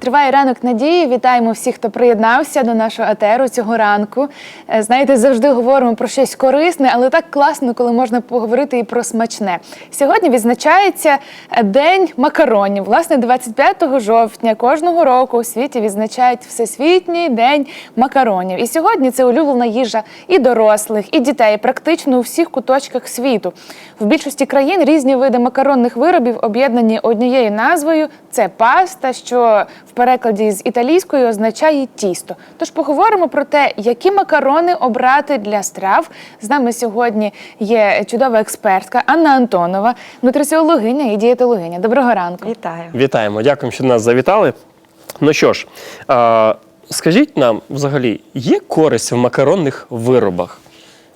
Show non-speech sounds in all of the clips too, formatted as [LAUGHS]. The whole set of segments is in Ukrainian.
Триває ранок надії. Вітаємо всіх, хто приєднався до нашого етеру цього ранку. Е, Знаєте, завжди говоримо про щось корисне, але так класно, коли можна поговорити і про смачне. Сьогодні відзначається е, День макаронів. Власне, 25 жовтня кожного року у світі відзначають Всесвітній день макаронів. І сьогодні це улюблена їжа і дорослих, і дітей, практично у всіх куточках світу. В більшості країн різні види макаронних виробів об'єднані однією назвою це паста, що в перекладі з італійської означає тісто. Тож поговоримо про те, які макарони обрати для страв. З нами сьогодні є чудова експертка Анна Антонова, нутриціологиня і дієтологиня. Доброго ранку. Вітаю. Вітаємо, дякуємо, що нас завітали. Ну що ж, а, скажіть нам взагалі, є користь в макаронних виробах?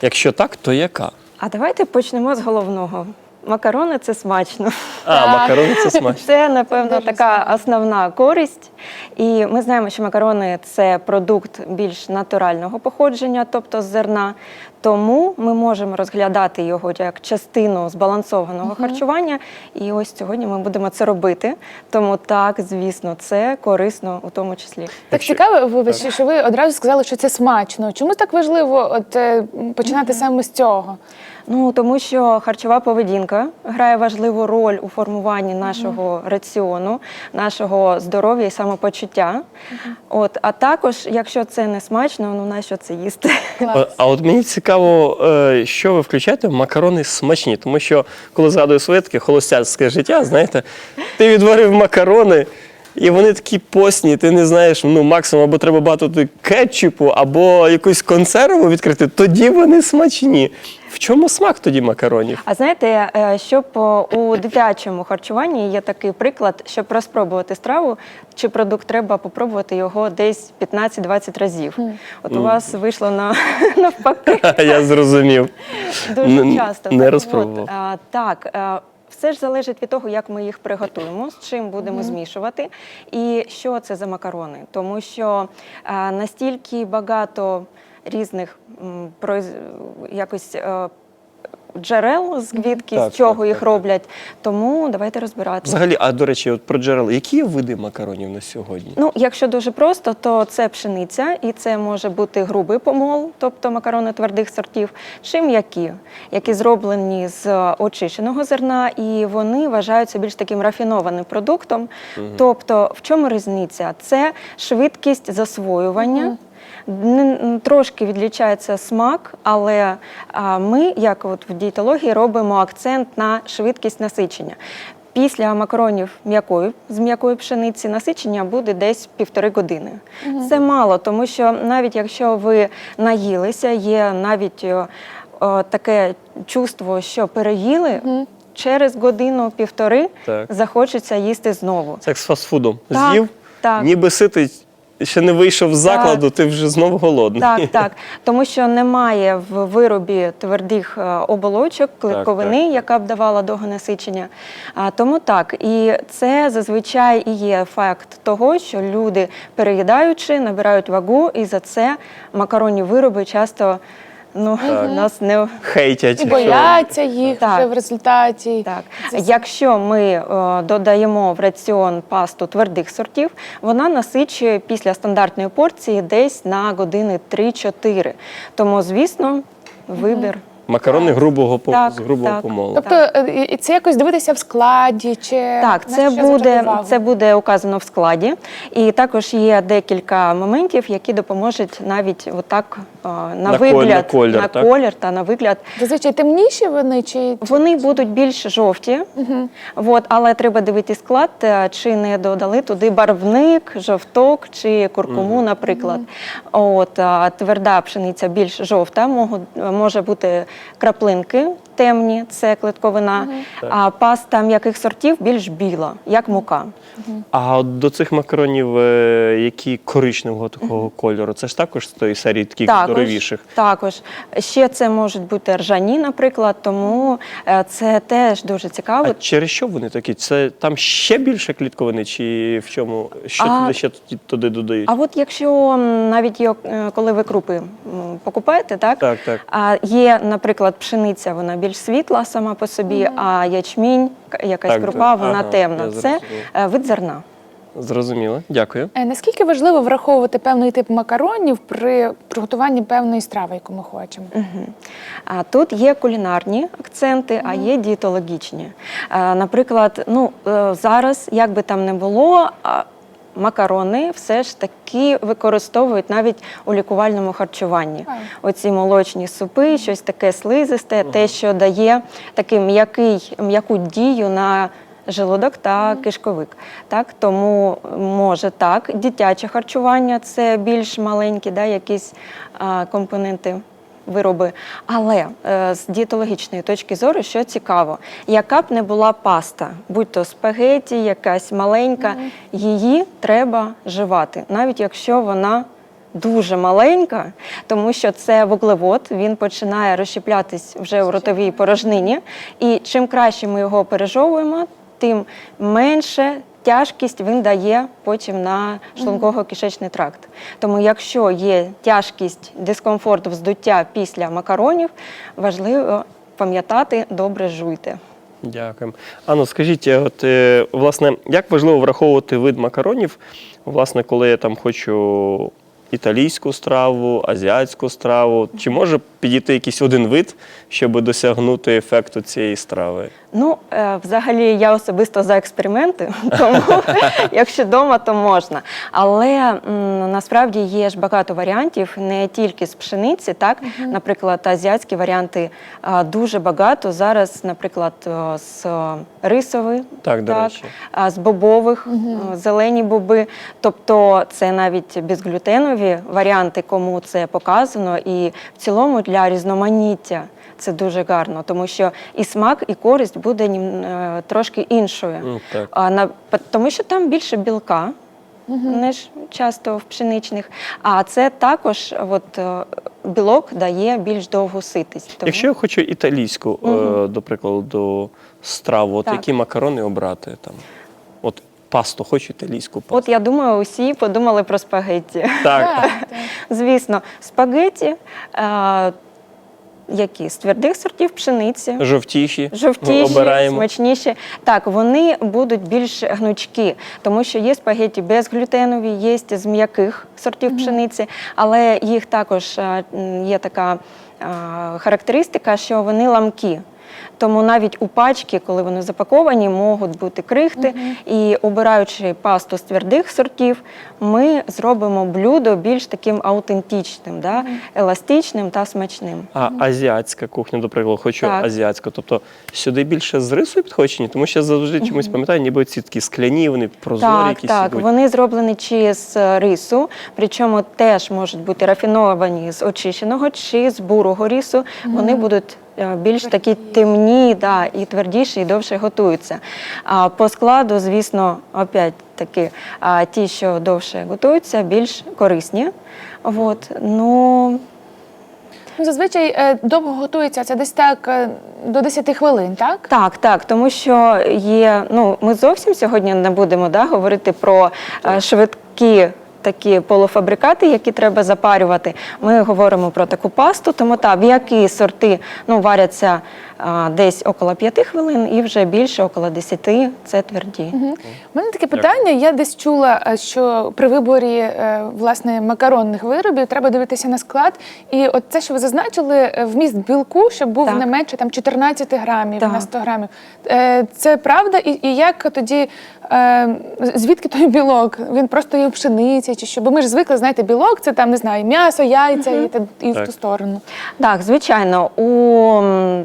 Якщо так, то яка? А давайте почнемо з головного. Макарони це смачно. А, макарони це смачно. Це, напевно, Дуже така основна користь. І ми знаємо, що макарони це продукт більш натурального походження, тобто з зерна. Тому ми можемо розглядати його як частину збалансованого харчування. І ось сьогодні ми будемо це робити. Тому так, звісно, це корисно у тому числі. Так Якщо- цікаво, вибач, що ви одразу сказали, що це смачно. Чому так важливо от, е, починати саме з цього? Ну тому що харчова поведінка грає важливу роль у формуванні нашого раціону, нашого здоров'я і самопочуття. От, а також, якщо це не смачно, ну нащо це їсти? А, а от мені цікаво, е, що ви включаєте макарони смачні, тому що коли згадую своє таке холостяцьке життя, знаєте, ти відварив макарони. І вони такі постні, ти не знаєш, ну максимум або треба багато кетчупу, або якусь консерву відкрити, тоді вони смачні. В чому смак тоді макаронів? А знаєте, е, щоб у дитячому харчуванні є такий приклад, щоб розпробувати страву чи продукт, треба попробувати його десь 15-20 разів. От у вас вийшло на [LAUGHS] навпаки. [LAUGHS] Я зрозумів. Дуже часто. не розпробував. Так, а, все ж залежить від того, як ми їх приготуємо, з чим будемо змішувати, і що це за макарони. Тому що а, настільки багато різних якось. Джерел, звідки Так, з чого так, їх так, роблять, тому давайте розбирати. Взагалі, а до речі, от про джерела, які є види макаронів на сьогодні? Ну, якщо дуже просто, то це пшениця, і це може бути грубий помол, тобто макарони твердих сортів, чи м'які, які зроблені з очищеного зерна, і вони вважаються більш таким рафінованим продуктом. Тобто, в чому різниця? Це швидкість засвоювання. Н- Трошки відлічається смак, але ми, як от в дієтології, робимо акцент на швидкість насичення. Після макаронів м'якої з м'якої пшениці насичення буде десь півтори години. Це мало, тому що навіть якщо ви наїлися, є навіть е, е, таке чувство, що переїли. Через годину-півтори Так. захочеться їсти знову. Це як з фастфудом. Так, З'їв, так. ніби ситий, ще не вийшов з закладу, ти вже знову голодний. Так, [LAUGHS] так. Тому що немає в виробі твердих е, оболочок, клетковини, так, так. яка б давала довгонасичення. А, тому так. І це зазвичай і є факт того, що люди, переїдаючи, набирають вагу, і за це макаронні вироби часто ну, нас не Хейтять. І бояться їх Так. вже в результаті. Так, Це якщо ми е, додаємо в раціон пасту твердих сортів, вона насичує після стандартної порції десь на години 3-4. Тому, звісно, вибір. Макарони грубого по- Так, з грубого так. помолу. Тобто е, і це якось дивитися в складі, чи Так, на це що звертати буде, увагу? це буде указано в складі. І також є декілька моментів, які допоможуть навіть отак е, на, На коль- вигляд, на колір, на так? колір та на вигляд. Зазвичай темніші вони чи Вони будуть більш жовті, от, але треба дивитися склад, е, чи не додали туди барвник, жовток чи куркуму, наприклад. От, а тверда пшениця більш жовта, можуть- може бути краплинки темні, це клетковина, а паста м'яких сортів більш біла, як мука. А до цих макаронів, е, які коричневого такого кольору, це ж також з тої серії таких здоровіших. Також ще це можуть бути ржані, наприклад, тому е, це теж дуже цікаво. А через що вони такі? Це там ще більше клітковини, чи в чому? Що А- туди ще туди, додають? А от якщо навіть є, е, коли ви крупи покупаєте, так, Так, так. А є, наприклад, пшениця, вона більш світла сама по собі, а ячмінь, якась Так, крупа, так. вона Ага, темна. Це е, вид зерна. Зрозуміло, дякую. Е, Наскільки важливо враховувати певний тип макаронів при приготуванні певної страви, яку ми хочемо? Мгм. А тут є кулінарні акценти, а є дієтологічні. Е, Наприклад, ну зараз, як би там не було, макарони все ж таки використовують навіть у лікувальному харчуванні. Оці молочні супи, щось таке слизисте, те, що дає такий м'який, м'яку дію на желудок та кишковик. Так, тому може так, дитяче харчування це більш маленькі, да, якісь а, компоненти. Вироби, але е, з дієтологічної точки зору, що цікаво, яка б не була паста, будь то спагеті, якась маленька, її треба жувати, навіть якщо вона дуже маленька, тому що це вуглевод, він починає розщеплятись вже у ротовій порожнині. І чим краще ми його пережовуємо, тим менше тяжкість він дає потім на шлунково-кишечний тракт. Тому, якщо є тяжкість, дискомфорт, вздуття після макаронів, важливо пам'ятати добре жуйте. Дякуємо. Ану, скажіть, е, от е, власне, як важливо враховувати вид макаронів, власне, коли я там хочу італійську страву, азіатську страву? Чи може підійти якийсь один вид, щоб досягнути ефекту цієї страви? Ну, е, взагалі, я особисто за експерименти, [LAUGHS] тому якщо вдома, то можна. Але насправді є ж багато варіантів, не тільки з пшениці, так, наприклад, азіатські варіанти дуже багато. Зараз, наприклад, з рисовий, Так, до з бобових, зелені боби. Тобто це навіть безглютенові варіанти, кому це показано, і в цілому для різноманіття. Це дуже гарно, тому що і смак, і користь буде е, трошки іншою. Ну, так. А на тому, що там більше білка, ніж часто в пшеничних. А це також от, е, білок дає більш довгу ситість. Тому- Якщо я хочу італійську, е, до прикладу, страву, от Так. які макарони обрати там? От пасту, хочу італійську пасту. От я думаю, усі подумали про спагетті. Так, [LAUGHS] Звісно, спагеті, е, які з твердих сортів пшениці. жовтіші, Жовтіші, обираємо. смачніші. Так, вони будуть більш гнучкі, тому що є спагеті безглютенові, є з м'яких сортів пшениці, але їх також е, є така е, характеристика, що вони ламкі. Тому навіть у пачки, коли вони запаковані, можуть бути крихти. І обираючи пасту з твердих сортів, ми зробимо блюдо більш таким аутентичним, да? еластичним та смачним. А азіатська кухня, до прикладу, хочу Так. азіатську. Тобто сюди більше з рисою підходить? Тому що я завжди чомусь пам'ятаю, ніби ці такі скляні, вони прозорі Так, якісь так. ідуть. Вони зроблені чи з е, рису, причому теж можуть бути рафіновані з очищеного чи з бурого рису. Вони будуть е, більш такі темні, да, і твердіші, і довше готуються. А по складу, звісно, опять таки, а, ті, що довше готуються, більш корисні. От, ну, Ну, зазвичай е, довго готується це десь так е, до 10 хвилин, так? Так, так, тому що є. Ну, ми зовсім сьогодні не будемо да, говорити про е, швидкі. Такі полуфабрикати, які треба запарювати. Ми говоримо про таку пасту, тому так, м'які сорти ну, варяться а, десь около 5 хвилин і вже більше, около 10 це тверді. У мене таке питання. Я десь чула, е, що при виборі е, власне макаронних виробів треба дивитися на склад. І от це, що ви зазначили, е, вміст білку, щоб був Так. не менше там 14 грамів Так. на 100 грамів. Це правда, і, і як тоді звідки той білок? Він просто є в пшениці, чи що? Бо ми ж звикли, знаєте, білок це там не знаю, м'ясо, яйця і, та- і в Так. ту сторону. Так, звичайно, у м,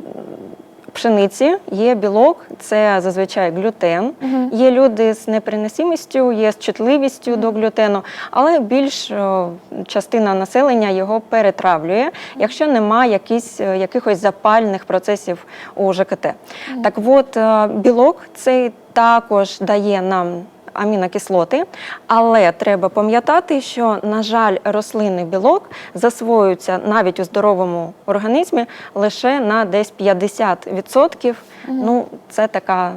пшениці є білок, це зазвичай глютен. Є люди з непереносимістю, є з чутливістю до глютену, але більш о, частина населення його перетравлює, якщо немає якісь, е, якихось запальних процесів у ЖКТ. Так от, е, білок цей також дає нам амінокислоти, але треба пам'ятати, що, на жаль, рослинний білок засвоюється навіть у здоровому організмі лише на десь 50%. Ну, це така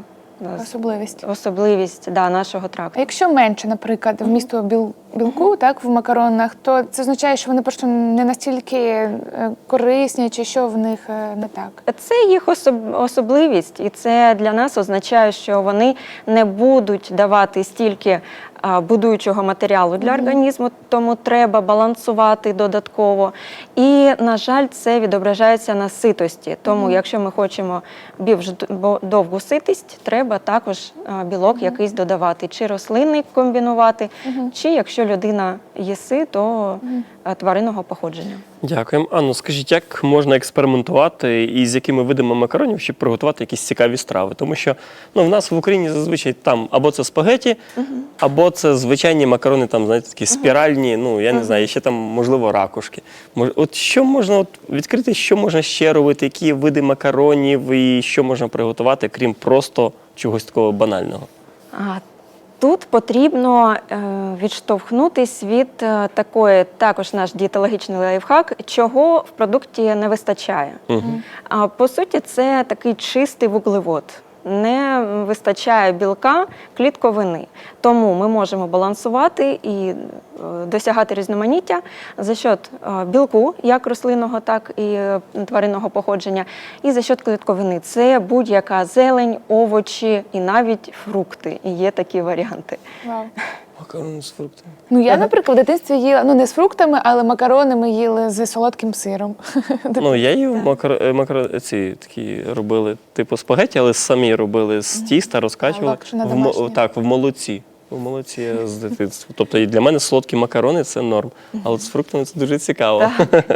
Особливість. особливість да, нашого А тракту. якщо менше, наприклад, вмісту біл, білку, так в макаронах, то це означає, що вони просто не настільки е, корисні, чи що в них е, не так. Це їх особ- особливість, і це для нас означає, що вони не будуть давати стільки а, будуючого матеріалу для організму, тому треба балансувати додатково. І, на жаль, це відображається на ситості. Тому, якщо ми хочемо більш довгу ситість, треба також білок якийсь додавати, чи рослинний комбінувати, чи якщо людина їси, то тваринного походження. Дякуємо. Анну, скажіть, як можна експериментувати і з якими видами макаронів, щоб приготувати якісь цікаві страви? Тому що ну, в нас в Україні зазвичай там або це спагеті, або це звичайні макарони, там, знаєте, такі спіральні, ну я не знаю, ще там, можливо, ракушки. От що можна от відкрити, що можна ще робити, які види макаронів і що можна приготувати, крім просто чогось такого банального? А, Тут потрібно е, відштовхнутись від е, такої, також наш дієтологічний лайфхак, чого в продукті не вистачає. А по суті, це такий чистий вуглевод. Не вистачає білка, клітковини. Тому ми можемо балансувати і е, досягати різноманіття за счет е, білку, як рослинного, так і е, тваринного походження, і за счет клітковини. Це будь-яка зелень, овочі і навіть фрукти. І є такі варіанти. Вау. Макарони з фруктами. Ну я, наприклад, в дитинстві їла ну не з фруктами, але макарони ми їли з солодким сиром. [LAUGHS] Ну, я їв макар... е, макар... ці такі робили типу спагеті, але самі робили з тіста, розкачували. в, так, в молоці. В молоці я з дитинства. Тобто і для мене солодкі макарони це норм. Але з фруктами це дуже цікаво.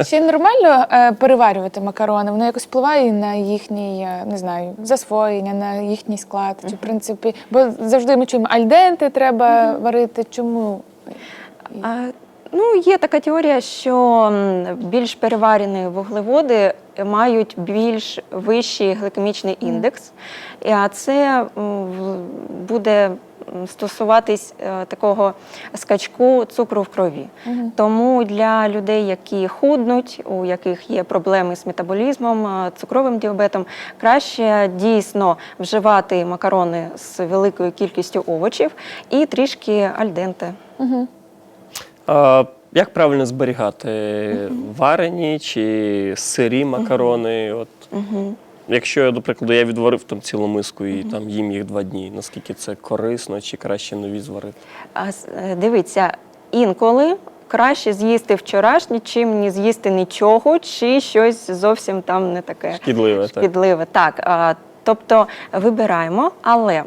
Ще нормально е, переварювати макарони, воно якось впливає на їхній, е, не знаю, засвоєння, на їхній склад. Чи в принципі, бо завжди ми чуємо альденти треба варити. Чому? А, Ну, є така теорія, що м, більш переварені вуглеводи мають більш вищий гликемічний індекс, І, а це м, в- буде стосуватись е, такого скачку цукру в крові. Тому для людей, які худнуть, у яких є проблеми з метаболізмом, е, цукровим діабетом, краще дійсно вживати макарони з великою кількістю овочів і трішки альденте. А, як правильно зберігати? Варені чи сирі макарони? От, Якщо, я, до прикладу, я відварив там цілу миску і там їм їх два дні, наскільки це корисно, чи краще нові зварити? А е, дивіться, інколи краще з'їсти вчорашнє, чим не з'їсти нічого, чи щось зовсім там не таке Шкідливе, шкідливе. Так. а, Тобто вибираємо, але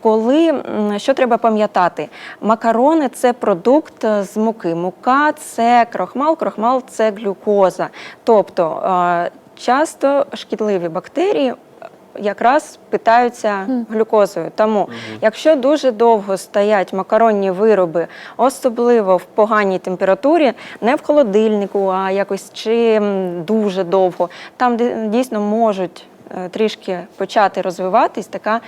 коли що треба пам'ятати, макарони це продукт з муки. Мука це крохмал, крохмал це глюкоза. Тобто часто шкідливі бактерії якраз питаються глюкозою. Тому, якщо дуже довго стоять макаронні вироби, особливо в поганій температурі, не в холодильнику, а якось чи дуже довго, там де дійсно можуть. Е, Трішки почати розвиватись, така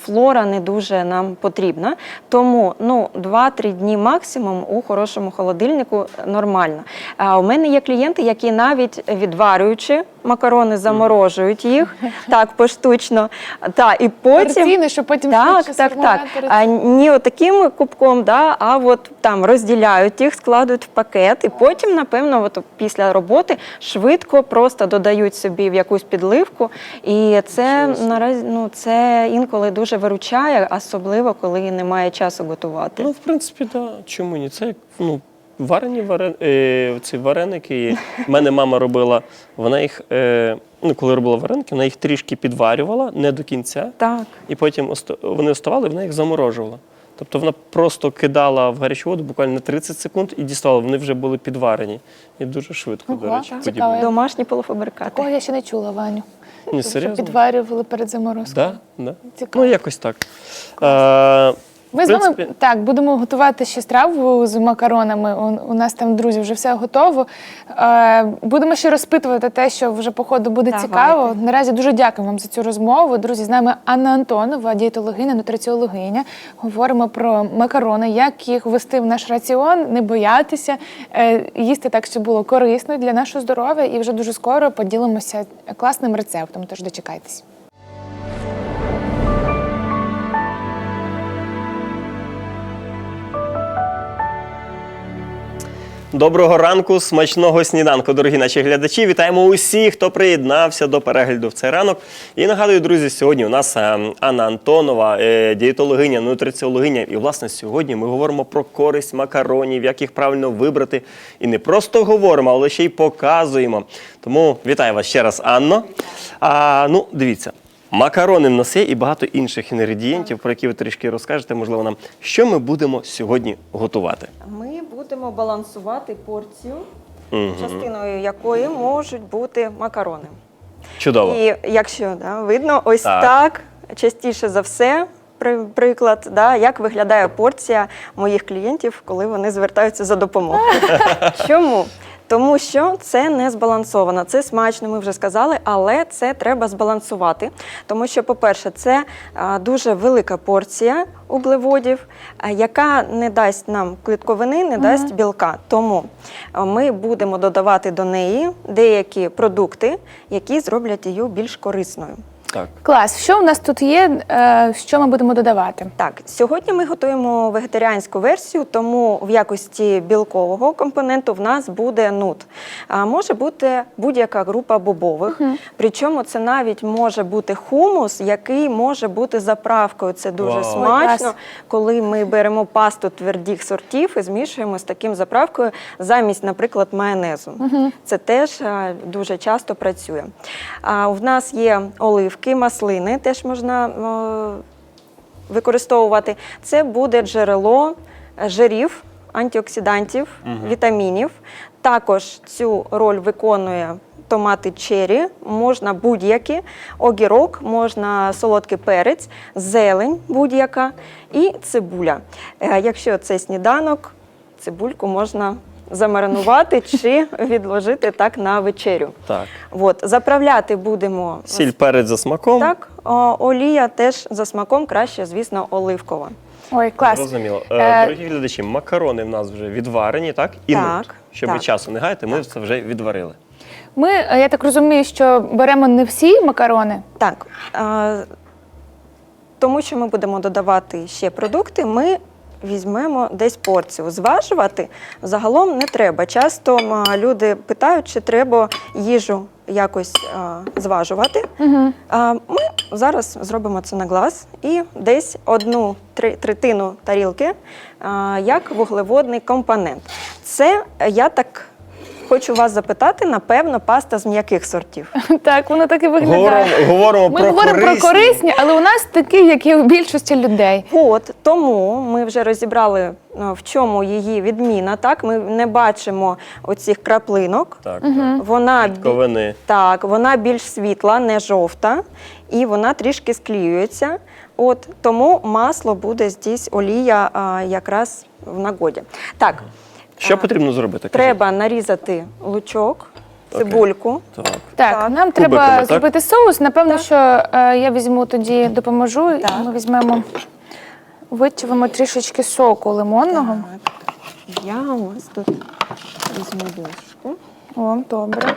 флора не дуже нам потрібна. Тому ну, 2-3 дні максимум у хорошому холодильнику нормально. А у мене є клієнти, які навіть відварюючи макарони, заморожують їх [LAUGHS] так поштучно. Та, і потім Порційно, щоб потім так, так, так. А не отаким кубком, да, а от там розділяють їх, складуть в пакет, і потім, напевно, от після роботи швидко просто додають собі в якусь підливку. І це наразі ну це інколи дуже виручає, особливо коли немає часу готувати. Ну, в принципі, так. Да. Чому ні? Це як ну, варені варен... е, ці вареники. У мене мама робила, вона їх, е, ну, коли робила вареники, вона їх трішки підварювала, не до кінця, Так. і потім оста- вони оставали, вона їх заморожувала. Тобто вона просто кидала в гарячу воду буквально на 30 секунд і діставала. Вони вже були підварені. І дуже швидко, до Ого, речі, так. подібне. Цікаво. Домашні полуфабрикати. Такого я ще не чула, Ваню. Ні, Щоб серйозно? підварювали перед заморозкою. Да, да. Цікаво. Ну, якось так. Е, Ми в з вами принципі- так будемо готувати ще страву з макаронами. У, у нас там, друзі, вже все готово. Е, будемо ще розпитувати те, що вже по ходу буде Давайте. цікаво. Наразі дуже дякую вам за цю розмову. Друзі, з нами Анна Антонова, дієтологиня, нутриціологиня. Говоримо про макарони, як їх ввести в наш раціон, не боятися, е, їсти так, щоб було корисно для нашого здоров'я. І вже дуже скоро поділимося класним рецептом. Тож дочекайтесь. Доброго ранку, смачного сніданку, дорогі наші глядачі. Вітаємо усіх, хто приєднався до перегляду в цей ранок. І нагадую, друзі, сьогодні у нас е, Анна Антонова, е, дієтологиня, нутриціологиня. І, власне, сьогодні ми говоримо про користь макаронів, як їх правильно вибрати. І не просто говоримо, але ще й показуємо. Тому вітаю вас ще раз, Анно. А, ну, дивіться. Макарони є і багато інших інгредієнтів, про які ви трішки розкажете, можливо, нам, що ми будемо сьогодні готувати. Ми будемо балансувати порцію, частиною якої можуть бути макарони. Чудово. І якщо да, видно, ось Так. так. частіше за все. Приклад, да, як виглядає порція моїх клієнтів, коли вони звертаються за допомогою. [LAUGHS] Чому? Тому що це не збалансовано. Це смачно, ми вже сказали, але це треба збалансувати. Тому що, по-перше, це дуже велика порція углеводів, яка не дасть нам клітковини, не дасть білка. Тому ми будемо додавати до неї деякі продукти, які зроблять її більш корисною. Так. Клас. Що у нас тут є? е, Що ми будемо додавати? Так, сьогодні ми готуємо вегетаріанську версію, тому в якості білкового компоненту в нас буде нут. А може бути будь-яка група бобових. Причому це навіть може бути хумус, який може бути заправкою. Це дуже Вау. Смачно, коли ми беремо пасту твердих сортів і змішуємо з таким заправкою замість, наприклад, майонезу. Це теж дуже часто працює. А в нас є оливки, маслини, теж можна. використовувати, це буде джерело е, жирів, антиоксидантів, вітамінів. Також цю роль виконує томати чері, можна будь-які, огірок, можна солодкий перець, зелень будь-яка і цибуля. Е, Якщо це сніданок, цибульку можна замаринувати чи відложити так на вечерю. Так. От, заправляти будемо Сіль перець за смаком. так, о, олія теж за смаком краще, звісно, оливкова. Ой, клас. Зрозуміло. Е, Е, Дорогі глядачі, макарони в нас вже відварені, так? І Так, нут. Щоб ви так. часу не гаяти, ми це вже відварили. Ми, е, я так розумію, що беремо не всі макарони. Так, е, тому що ми будемо додавати ще продукти, ми візьмемо десь порцію. Зважувати загалом не треба. Часто люди питають, чи треба їжу якось а, зважувати. Угу. А Ми зараз зробимо це на глаз і десь одну третину тарілки а, як вуглеводний компонент. Це е, я так хочу вас запитати, напевно, паста з м'яких сортів. [LAUGHS] Так, воно так і виглядає. Говоримо, говоримо Ми про говоримо корисні. про корисні, але у нас такі, як і у більшості людей. От тому ми вже розібрали, е, в чому її відміна. Так, ми не бачимо оцих краплинок. Так, Вона бі- Ковини. Так, вона більш світла, не жовта, і вона трішки склеюється. От тому масло буде здесь олія а, якраз в нагоді. Так, Що А, потрібно зробити? Кажіть. треба нарізати лучок, Окей. цибульку. Так. Так, Так. нам Кубиками, треба так? зробити соус. Напевно, що е, я візьму тоді, допоможу. і Так. Ми візьмемо, вичавимо трішечки соку лимонного. Так, я у вас тут візьму ложку. О, добре.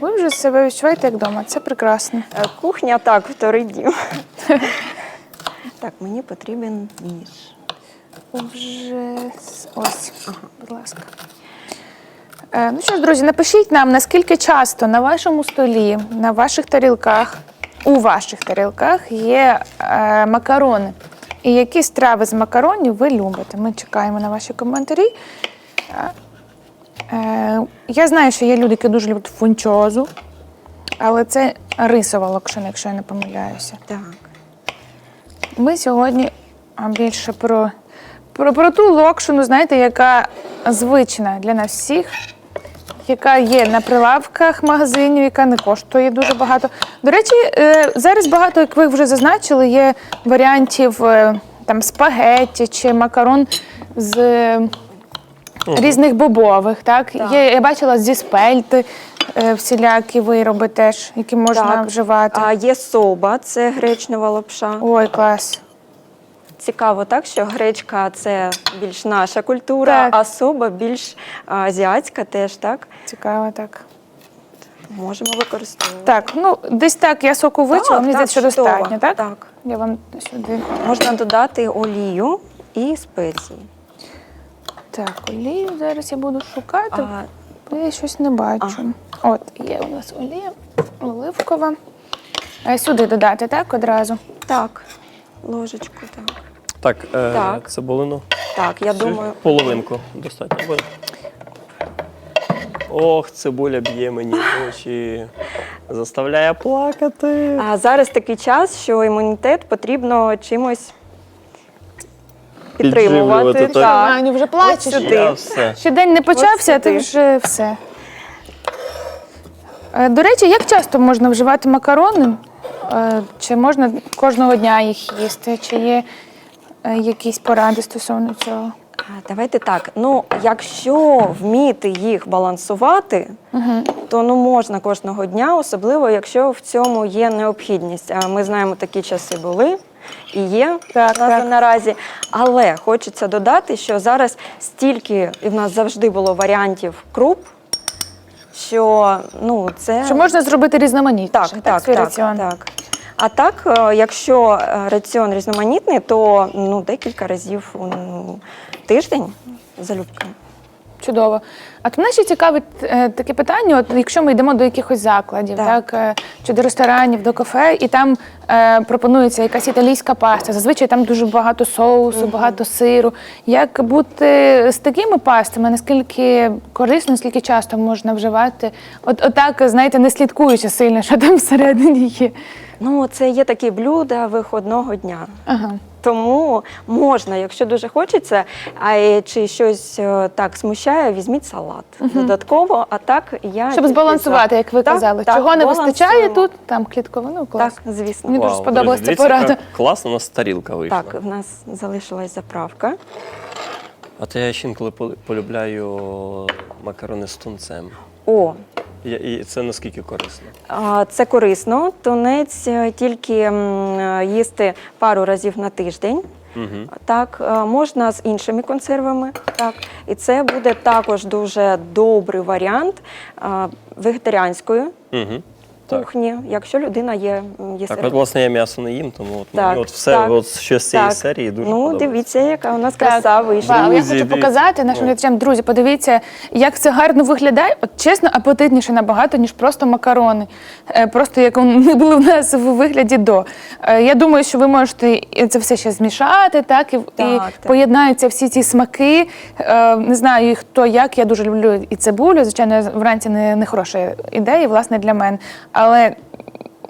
Ви вже себе відчуваєте як вдома. Це прекрасно. Е, Кухня так, вторий дім. [LAUGHS] Так, мені потрібен ніж. Вже ось, будь ласка. Е, ну що ж, друзі, напишіть нам, наскільки часто на вашому столі, на ваших тарілках, у ваших тарілках є е, макарони. І які страви з макаронів ви любите? Ми чекаємо на ваші коментарі. Е, я знаю, що є люди, які дуже люблять фунчозу, але це рисова локшина, якщо я не помиляюся. Так. Ми сьогодні більше про, про, про ту локшину, знаєте, яка звична для нас всіх, яка є на прилавках магазинів, яка не коштує дуже багато. До речі, е, зараз багато, як ви вже зазначили, є варіантів е, там спагетті чи макарон з е, різних бобових. Так? Так. Є, я бачила зі спельти е, всілякі вироби теж, які можна Так. вживати. А є соба, це гречнева лапша. Ой, клас. Цікаво, так що гречка це більш наша культура, Так. а соба більш а, азіатська теж, так? Цікаво, так. Можемо використовувати. Так, ну десь так я соку вичила, Так, мені здається, що чудово. достатньо, так? Так. Я вам сюди. Можна додати олію і спеції. Так, олію зараз я буду шукати, А, бо я щось не бачу. От, є у нас олія оливкова. Е, Сюди додати, так, одразу? так, ложечку, так. Так, е, Так. цибулину. Так, я Всю? думаю, Половинку достатньо буде. Ох, цибуля б'є мені в очі. Заставляє плакати. а зараз такий час, що імунітет потрібно чимось підтримувати. Підживлювати, так. Так. Аню, вже плачеш. Сюди. Я все. Ще день не почався, а ти сюди. вже все. Е, До речі, як часто можна вживати макарони? Е, Чи можна кожного дня їх їсти? Чи є е, якісь поради стосовно цього? Давайте так. Ну, якщо вміти їх балансувати, то ну можна кожного дня, особливо якщо в цьому є необхідність. А ми знаємо, такі часи були і є Так, у нас так. наразі. Але хочеться додати, що зараз стільки і в нас завжди було варіантів круп, що ну це Чи можна зробити різноманітніше? так, так, свій так, так. А так, е, якщо е, раціон різноманітний, то ну, декілька разів у ну, тиждень залюбки. Чудово. А то мене ще цікавить е, таке питання: от якщо ми йдемо до якихось закладів, так, Так. е, чи до ресторанів, до кафе, і там е, пропонується якась італійська паста. Зазвичай там дуже багато соусу, багато сиру. Як бути з такими пастами? Наскільки корисно, наскільки часто можна вживати? От отак, знаєте, не слідкуючи сильно, що там всередині є. Ну, це є такі блюда виходного дня. Ага. Тому можна, якщо дуже хочеться, а чи щось е, так смущає, візьміть салат додатково. А так я Щоб збалансувати, як ви Так, казали. так, Чого не вистачає тут? Там клітковину, клас. Так, звісно. Мені дуже друзі, ця дивіться, порада. Класно, у нас тарілка вийшла. Так, в нас залишилась заправка. А то я ще інколи полюбляю макарони з тунцем. О, і це наскільки корисно? Це корисно. Тунець е, тільки е, їсти пару разів на тиждень. Угу. Так, е, можна з іншими консервами. Так, і це буде також дуже добрий варіант вегетаріанської Угу. Так. кухні, якщо людина є є Так, серед- от власне я м'ясо не їм, тому от, Так, от все так, от, що з цієї так. серії дуже Ну, подобається. дивіться, яка у нас краса вийшла. Я хочу показати нашим Ну. глядачам. Друзі, подивіться, як це гарно виглядає. От чесно, апетитніше набагато, ніж просто макарони. Е, Просто як вони [LAUGHS] були в нас в вигляді до. Е, Я думаю, що ви можете це все ще змішати, так і, і так. поєднаються всі ці смаки. Е, Не знаю, хто як. Я дуже люблю і цибулю. Звичайно, вранці не, не хороша ідея, власне, для мене. Але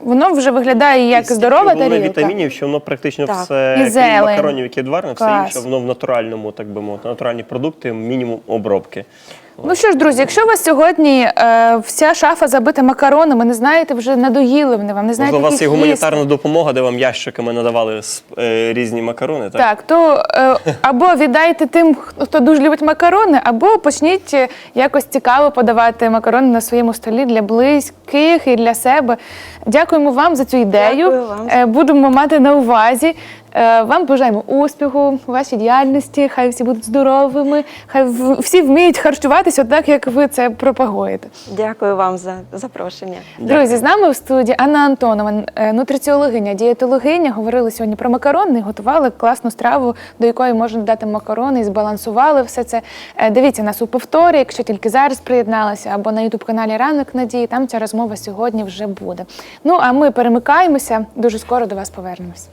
воно вже виглядає як Стільки здорова головне тарілка. вітамінів, що воно практично Так. все І крім зелень. макаронів, які відварені, все Клас. інше, воно в натуральному, так би мовити, натуральні продукти, мінімум обробки. Ну що ж, друзі, якщо у вас сьогодні е, вся шафа забита макаронами, не знаєте, вже надоїли вони вам, не знаєте, Можливо, у вас є їх їсти. гуманітарна допомога, де вам ящиками надавали е, різні макарони, так? Так, то е, або віддайте тим, хто дуже любить макарони, або почніть е, якось цікаво подавати макарони на своєму столі для близьких і для себе. Дякуємо вам за цю ідею. Дякую вам. Е, Будемо мати на увазі. Е, Вам бажаємо успіху вашій діяльності. Хай всі будуть здоровими, хай всі вміють харчуватися так, як ви це пропагуєте. Дякую вам за запрошення. Друзі, з нами в студії Анна Антонова, е, нутриціологиня, дієтологиня. Говорили сьогодні про макарони, готували класну страву, до якої можна додати макарони, і збалансували все це. Е, Дивіться нас у повторі, якщо тільки зараз приєдналися, або на ютуб каналі Ранок Надії. Там ця розмова сьогодні вже буде. Ну а ми перемикаємося. Дуже скоро до вас повернемось.